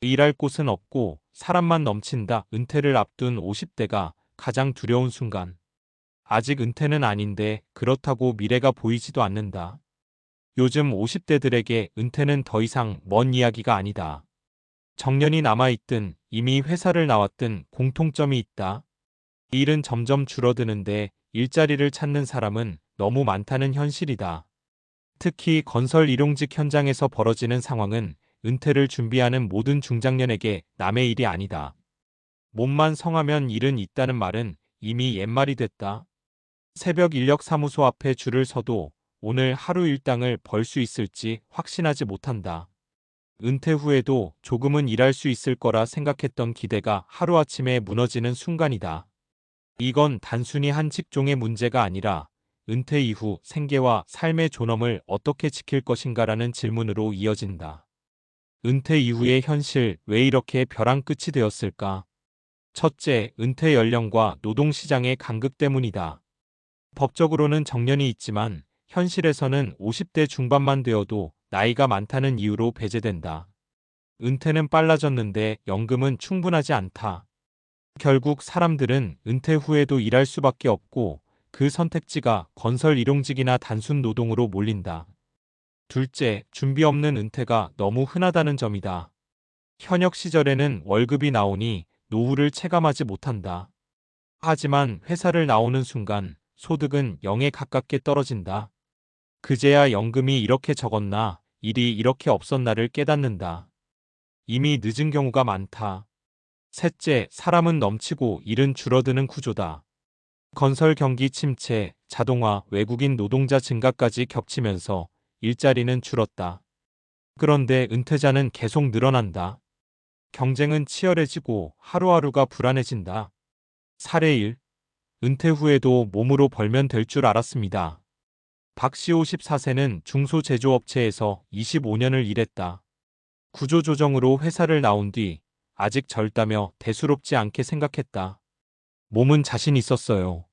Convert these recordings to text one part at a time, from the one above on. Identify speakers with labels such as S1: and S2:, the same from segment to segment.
S1: 일할 곳은 없고 사람만 넘친다. 은퇴를 앞둔 50대가 가장 두려운 순간. 아직 은퇴는 아닌데 그렇다고 미래가 보이지도 않는다. 요즘 50대들에게 은퇴는 더 이상 먼 이야기가 아니다. 정년이 남아있든 이미 회사를 나왔든 공통점이 있다. 일은 점점 줄어드는데 일자리를 찾는 사람은 너무 많다는 현실이다. 특히 건설 일용직 현장에서 벌어지는 상황은 은퇴를 준비하는 모든 중장년에게 남의 일이 아니다. 몸만 성하면 일은 있다는 말은 이미 옛말이 됐다. 새벽 인력 사무소 앞에 줄을 서도 오늘 하루 일당을 벌 수 있을지 확신하지 못한다. 은퇴 후에도 조금은 일할 수 있을 거라 생각했던 기대가 하루아침에 무너지는 순간이다. 이건 단순히 한 직종의 문제가 아니라 은퇴 이후 생계와 삶의 존엄을 어떻게 지킬 것인가라는 질문으로 이어진다. 은퇴 이후의 현실 왜 이렇게 벼랑 끝이 되었을까? 첫째, 은퇴 연령과 노동시장의 간극 때문이다. 법적으로는 정년이 있지만 현실에서는 50대 중반만 되어도 나이가 많다는 이유로 배제된다. 은퇴는 빨라졌는데 연금은 충분하지 않다. 결국 사람들은 은퇴 후에도 일할 수밖에 없고 그 선택지가 건설 일용직이나 단순 노동으로 몰린다. 둘째, 준비 없는 은퇴가 너무 흔하다는 점이다. 현역 시절에는 월급이 나오니 노후를 체감하지 못한다. 하지만 회사를 나오는 순간 소득은 0에 가깝게 떨어진다. 그제야 연금이 이렇게 적었나, 일이 이렇게 없었나를 깨닫는다. 이미 늦은 경우가 많다. 셋째, 사람은 넘치고 일은 줄어드는 구조다. 건설 경기 침체, 자동화, 외국인 노동자 증가까지 겹치면서 일자리는 줄었다. 그런데 은퇴자는 계속 늘어난다. 경쟁은 치열해지고 하루하루가 불안해진다. 사례 1. 은퇴 후에도 몸으로 벌면 될 줄 알았습니다. 박씨 54세는 중소제조업체에서 25년을 일했다. 구조조정으로 회사를 나온 뒤 아직 젊다며 대수롭지 않게 생각했다. 몸은 자신 있었어요.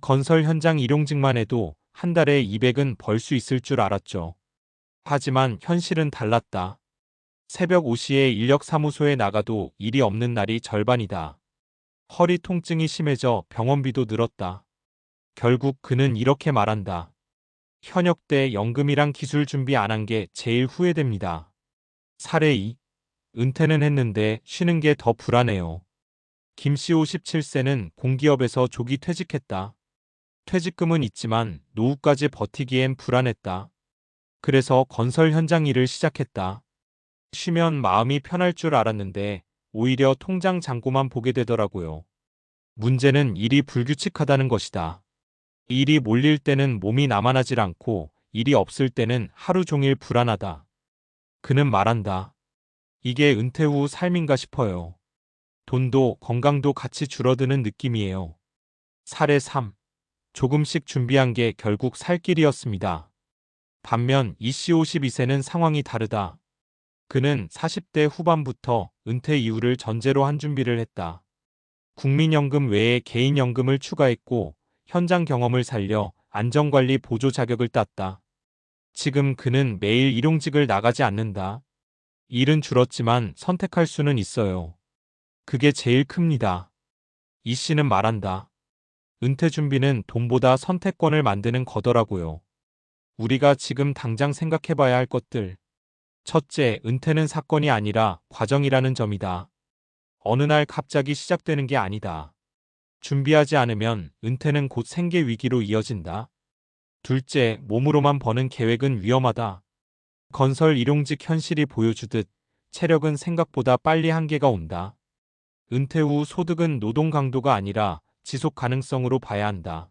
S1: 건설 현장 일용직만 해도 한 달에 200은 벌 수 있을 줄 알았죠. 하지만 현실은 달랐다. 새벽 5시에 인력사무소에 나가도 일이 없는 날이 절반이다. 허리 통증이 심해져 병원비도 늘었다. 결국 그는 이렇게 말한다. 현역 때 연금이랑 기술 준비 안 한 게 제일 후회됩니다. 사례 2. 은퇴는 했는데 쉬는 게 더 불안해요. 김씨 57세는 공기업에서 조기 퇴직했다. 퇴직금은 있지만 노후까지 버티기엔 불안했다. 그래서 건설 현장 일을 시작했다. 쉬면 마음이 편할 줄 알았는데 오히려 통장 잔고만 보게 되더라고요. 문제는 일이 불규칙하다는 것이다. 일이 몰릴 때는 몸이 나만하질 않고 일이 없을 때는 하루 종일 불안하다. 그는 말한다. 이게 은퇴 후 삶인가 싶어요. 돈도 건강도 같이 줄어드는 느낌이에요. 사례 3. 조금씩 준비한 게 결국 살 길이었습니다. 반면 이씨 52세는 상황이 다르다. 그는 40대 후반부터 은퇴 이후를 전제로 한 준비를 했다. 국민연금 외에 개인연금을 추가했고 현장 경험을 살려 안전관리 보조 자격을 땄다. 지금 그는 매일 일용직을 나가지 않는다. 일은 줄었지만 선택할 수는 있어요. 그게 제일 큽니다. 이 씨는 말한다. 은퇴 준비는 돈보다 선택권을 만드는 거더라고요. 우리가 지금 당장 생각해봐야 할 것들. 첫째, 은퇴는 사건이 아니라 과정이라는 점이다. 어느 날 갑자기 시작되는 게 아니다. 준비하지 않으면 은퇴는 곧 생계 위기로 이어진다. 둘째, 몸으로만 버는 계획은 위험하다. 건설 일용직 현실이 보여주듯 체력은 생각보다 빨리 한계가 온다. 은퇴 후 소득은 노동 강도가 아니라 지속 가능성으로 봐야 한다.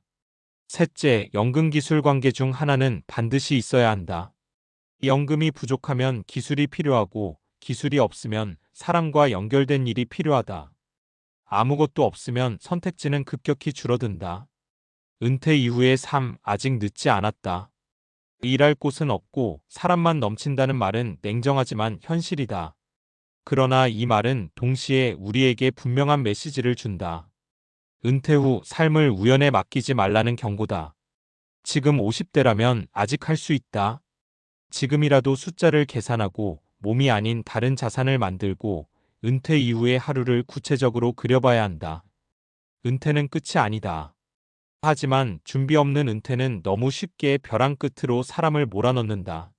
S1: 셋째, 연금 기술 관계 중 하나는 반드시 있어야 한다. 연금이 부족하면 기술이 필요하고 기술이 없으면 사람과 연결된 일이 필요하다. 아무것도 없으면 선택지는 급격히 줄어든다. 은퇴 이후의 삶 아직 늦지 않았다. 일할 곳은 없고 사람만 넘친다는 말은 냉정하지만 현실이다. 그러나 이 말은 동시에 우리에게 분명한 메시지를 준다. 은퇴 후 삶을 우연에 맡기지 말라는 경고다. 지금 50대라면 아직 할 수 있다. 지금이라도 숫자를 계산하고 몸이 아닌 다른 자산을 만들고 은퇴 이후의 하루를 구체적으로 그려봐야 한다. 은퇴는 끝이 아니다. 하지만 준비 없는 은퇴는 너무 쉽게 벼랑 끝으로 사람을 몰아넣는다.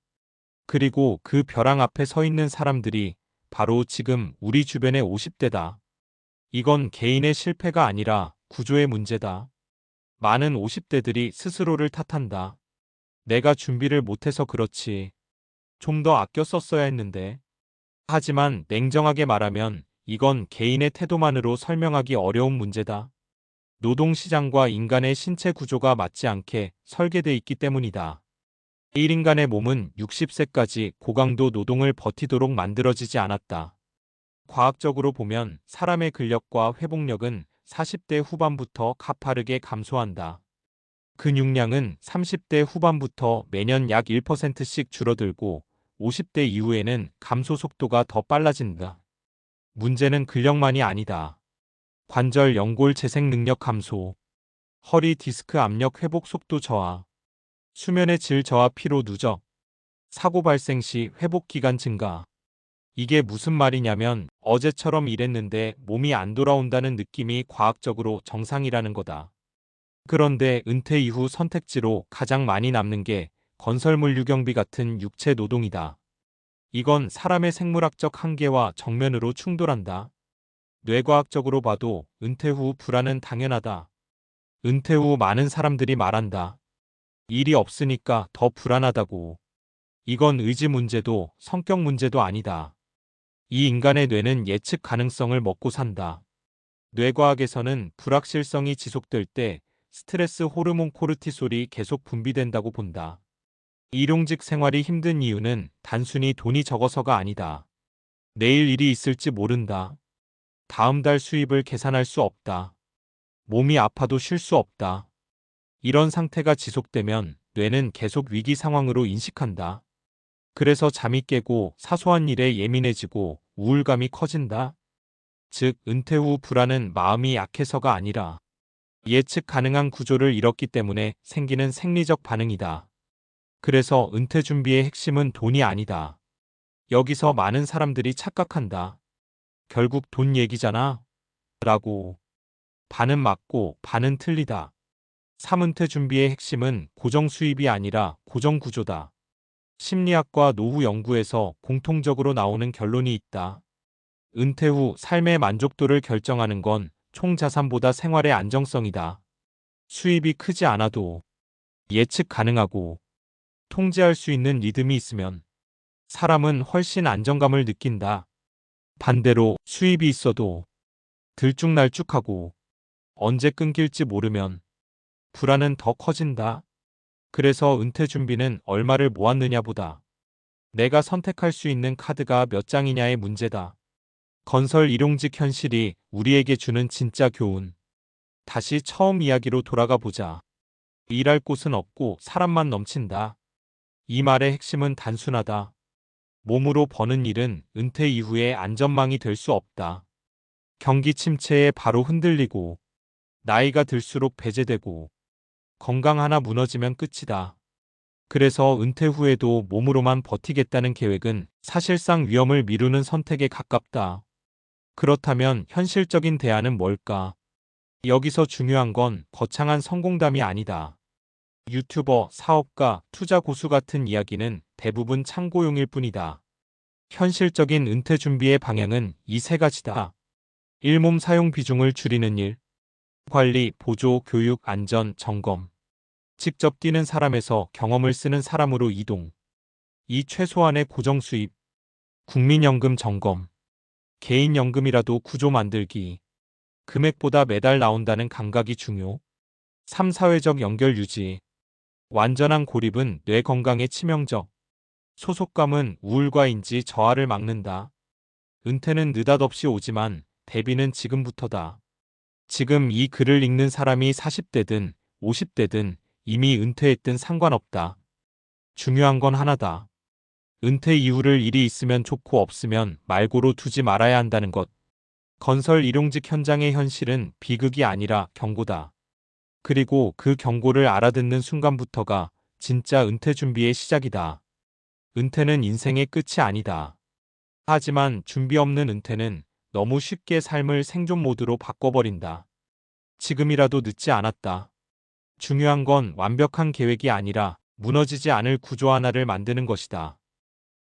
S1: 그리고 그 벼랑 앞에 서 있는 사람들이 바로 지금 우리 주변의 50대다. 이건 개인의 실패가 아니라 구조의 문제다. 많은 50대들이 스스로를 탓한다. 내가 준비를 못해서 그렇지. 좀 더 아껴 썼어야 했는데. 하지만 냉정하게 말하면 이건 개인의 태도만으로 설명하기 어려운 문제다. 노동시장과 인간의 신체 구조가 맞지 않게 설계돼 있기 때문이다. 1인간의 몸은 60세까지 고강도 노동을 버티도록 만들어지지 않았다. 과학적으로 보면 사람의 근력과 회복력은 40대 후반부터 가파르게 감소한다. 근육량은 30대 후반부터 매년 약 1%씩 줄어들고 50대 이후에는 감소 속도가 더 빨라진다. 문제는 근력만이 아니다. 관절 연골 재생 능력 감소, 허리 디스크 압력 회복 속도 저하, 수면의 질 저하 피로 누적, 사고 발생 시 회복 기간 증가. 이게 무슨 말이냐면 어제처럼 일했는데 몸이 안 돌아온다는 느낌이 과학적으로 정상이라는 거다. 그런데 은퇴 이후 선택지로 가장 많이 남는 게 건설물 유경비 같은 육체 노동이다. 이건 사람의 생물학적 한계와 정면으로 충돌한다. 뇌과학적으로 봐도 은퇴 후 불안은 당연하다. 은퇴 후 많은 사람들이 말한다. 일이 없으니까 더 불안하다고. 이건 의지 문제도 성격 문제도 아니다. 이 인간의 뇌는 예측 가능성을 먹고 산다. 뇌과학에서는 불확실성이 지속될 때 스트레스 호르몬 코르티솔이 계속 분비된다고 본다. 일용직 생활이 힘든 이유는 단순히 돈이 적어서가 아니다. 내일 일이 있을지 모른다. 다음 달 수입을 계산할 수 없다. 몸이 아파도 쉴 수 없다. 이런 상태가 지속되면 뇌는 계속 위기 상황으로 인식한다. 그래서 잠이 깨고 사소한 일에 예민해지고 우울감이 커진다. 즉, 은퇴 후 불안은 마음이 약해서가 아니라 예측 가능한 구조를 잃었기 때문에 생기는 생리적 반응이다. 그래서 은퇴 준비의 핵심은 돈이 아니다. 여기서 많은 사람들이 착각한다. 결국 돈 얘기잖아. 라고. 반은 맞고 반은 틀리다. 3은퇴 준비의 핵심은 고정 수입이 아니라 고정 구조다. 심리학과 노후 연구에서 공통적으로 나오는 결론이 있다. 은퇴 후 삶의 만족도를 결정하는 건 총 자산보다 생활의 안정성이다. 수입이 크지 않아도 예측 가능하고 통제할 수 있는 리듬이 있으면 사람은 훨씬 안정감을 느낀다. 반대로 수입이 있어도 들쭉날쭉하고 언제 끊길지 모르면 불안은 더 커진다. 그래서 은퇴 준비는 얼마를 모았느냐보다 내가 선택할 수 있는 카드가 몇 장이냐의 문제다. 건설 일용직 현실이 우리에게 주는 진짜 교훈. 다시 처음 이야기로 돌아가 보자. 일할 곳은 없고 사람만 넘친다. 이 말의 핵심은 단순하다. 몸으로 버는 일은 은퇴 이후에 안전망이 될 수 없다. 경기 침체에 바로 흔들리고 나이가 들수록 배제되고 건강 하나 무너지면 끝이다. 그래서 은퇴 후에도 몸으로만 버티겠다는 계획은 사실상 위험을 미루는 선택에 가깝다. 그렇다면 현실적인 대안은 뭘까? 여기서 중요한 건 거창한 성공담이 아니다. 유튜버, 사업가, 투자 고수 같은 이야기는 대부분 참고용일 뿐이다. 현실적인 은퇴 준비의 방향은 이 세 가지다. 1몸 사용 비중을 줄이는 일. 관리, 보조, 교육, 안전, 점검. 직접 뛰는 사람에서 경험을 쓰는 사람으로 이동. 이 최소한의 고정 수입. 국민연금 점검. 개인연금이라도 구조 만들기. 금액보다 매달 나온다는 감각이 중요. 3. 사회적 연결 유지. 완전한 고립은 뇌 건강에 치명적. 소속감은 우울과 인지 저하를 막는다. 은퇴는 느닷없이 오지만 대비는 지금부터다. 지금 이 글을 읽는 사람이 40대든 50대든 이미 은퇴했든 상관없다. 중요한 건 하나다. 은퇴 이후를 일이 있으면 좋고 없으면 말고로 두지 말아야 한다는 것. 건설 일용직 현장의 현실은 비극이 아니라 경고다. 그리고 그 경고를 알아듣는 순간부터가 진짜 은퇴 준비의 시작이다. 은퇴는 인생의 끝이 아니다. 하지만 준비 없는 은퇴는 너무 쉽게 삶을 생존 모드로 바꿔버린다. 지금이라도 늦지 않았다. 중요한 건 완벽한 계획이 아니라 무너지지 않을 구조 하나를 만드는 것이다.